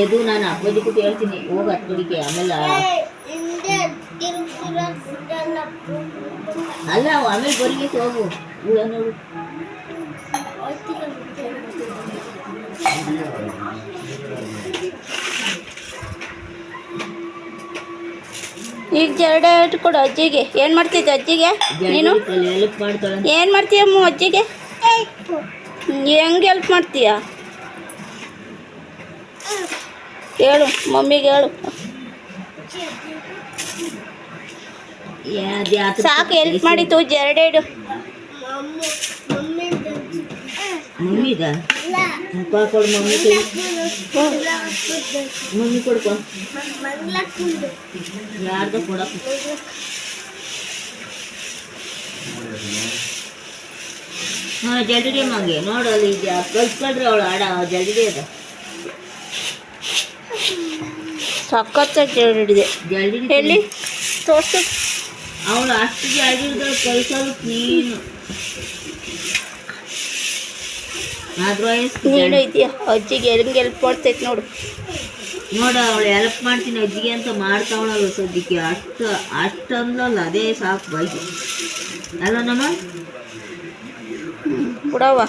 ಎದು ನಾನು ಅಪ್ಪಾಜಿ ಕೂತು ಹೇಳ್ತೀನಿ ಹೋಗಿ ಹತ್ತುಡಿಕೆ ಆಮೇಲೆ ಅಲ್ಲ ಆಮೇಲೆ ಬರಿಗೆ ಹೋಗು. ನೋಡು. ಈಗ ಜರಡೆ ಕೊಡು ಅಜ್ಜಿಗೆ. ಏನು ಮಾಡ್ತಿದ್ದೆ ಅಜ್ಜಿಗೆ? ನೀನು? ಏನು ಮಾಡ್ತೀಯಮ್ಮ ಅಜ್ಜಿಗೆ? ಹೆಂಗೆ ಹೆಲ್ಪ್ ಮಾಡ್ತೀಯ? ಹೇಳು, ಮಮ್ಮಿಗೆ ಹೇಳು. ಸಾಕು ಎಲ್ಪ್ ಮಾಡಿತ್ತು ಜರಡೇಡು ಮಮ್ಮಿ ಮಮ್ಮಿ ಮಮ್ಮಿಗ ಮುಖ ಕೊಡು, ಮಮ್ಮಿ ಮಮ್ಮಿ ಮಂಗ್ಲಕ್ಕುಂಡು ಯಾರ್ದ ಕೊಡಪ್ಪ. ಮಂಗೆ ನೋಡು, ಅಲ್ಲಿ ಇದೆ ಕಲ್ಸ್ಕೊಳ್ರಿ ಅವಳು ಆಡ ಜಲ್ದಿ ಅದ. ಸಖತ್ತಾಗಿ ಜರಡಿದೆ ಎಲ್ಲಿ ತೋರ್ಸ. ಅವಳು ಅಷ್ಟು ಇದ್ದಾಳೆ ಕಲ್ಸೋದು ನೀನು ಇದೆಯಾ ಅಜ್ಜಿಗೆ ಹೆಂಗೆ ಹೆಲ್ಪ್ ಮಾಡ್ತೈತೆ ನೋಡು. ನೋಡು ಅವಳು ಹೆಲ್ಪ್ ಮಾಡ್ತೀನಿ ಅಜ್ಜಿಗೆ ಅಂತ ಮಾಡ್ತಾವಳಲ್ಲ ಸದ್ಯಕ್ಕೆ. ಅಷ್ಟು ಅಷ್ಟು ಅಂದ್ಲಲ್ಲ ಅದೇ ಸಾಕು ಬಾಯಿ ಅಲ್ಲ ನಮ್ಮ ಬಿಡವ್ವ